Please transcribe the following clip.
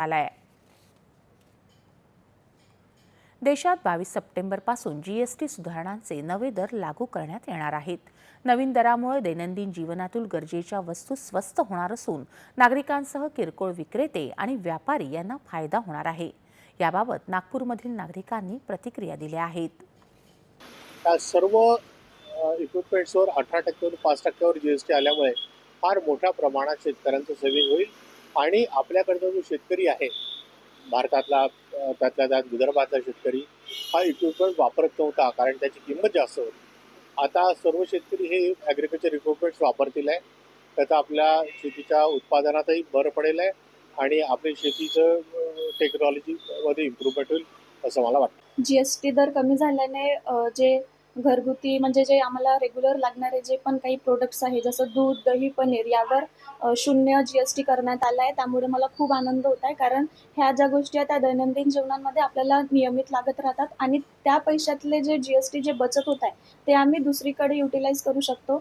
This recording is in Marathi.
आलाय. देशात बावीस सप्टेंबरपासून जीएसटी सुधारणांचे नवे दर लागू करण्यात येणार आहेत. नवीन दरामुळे दैनंदिन जीवनातील गरजेच्या वस्तू स्वस्त होणार असून नागरिकांसह किरकोळ विक्रेते आणि व्यापारी यांना फायदा होणार आहे. याबाबत नागपूरमधील नागरिकांनी प्रतिक्रिया दिल्या आहेत. त्या सर्व इक्विपमेंट्सवर अठरा टक्क्यावर पाच टक्क्यावर जी एस टी आल्यामुळे फार मोठ्या प्रमाणात शेतकऱ्यांचं सेविंग होईल. आणि आपल्याकडचा जो शेतकरी आहे भारतातला त्यातल्या त्यात विदर्भातला शेतकरी हा इक्विपमेंट वापरत नव्हता कारण त्याची किंमत जास्त होती. आता सर्व शेतकरी हे ॲग्रिकल्चर इक्विपमेंट्स वापरतील आहे. त्याचा आपल्या शेतीच्या उत्पादनातही भर पडेल आहे आणि आपली शेतीचं टेक्नॉलॉजीमध्ये इम्प्रूव्हमेंट होईल असं मला वाटतं. जी एस टी दर कमी झाल्याने जे घरगुती म्हणजे जे आम्हाला रेग्युलर लागणारे जे पण काही प्रोडक्ट्स आहे जसं दूध दही पनीर यावर शून्य जी एस टी करण्यात आलं आहे. त्यामुळे मला खूप आनंद होत आहे. कारण ह्या ज्या गोष्टी आहेत त्या दैनंदिन जीवनामध्ये आपल्याला नियमित लागत राहतात आणि त्या पैशातले जे जी एस टी जे बचत होत आहे ते आम्ही दुसरीकडे युटिलाइज करू शकतो.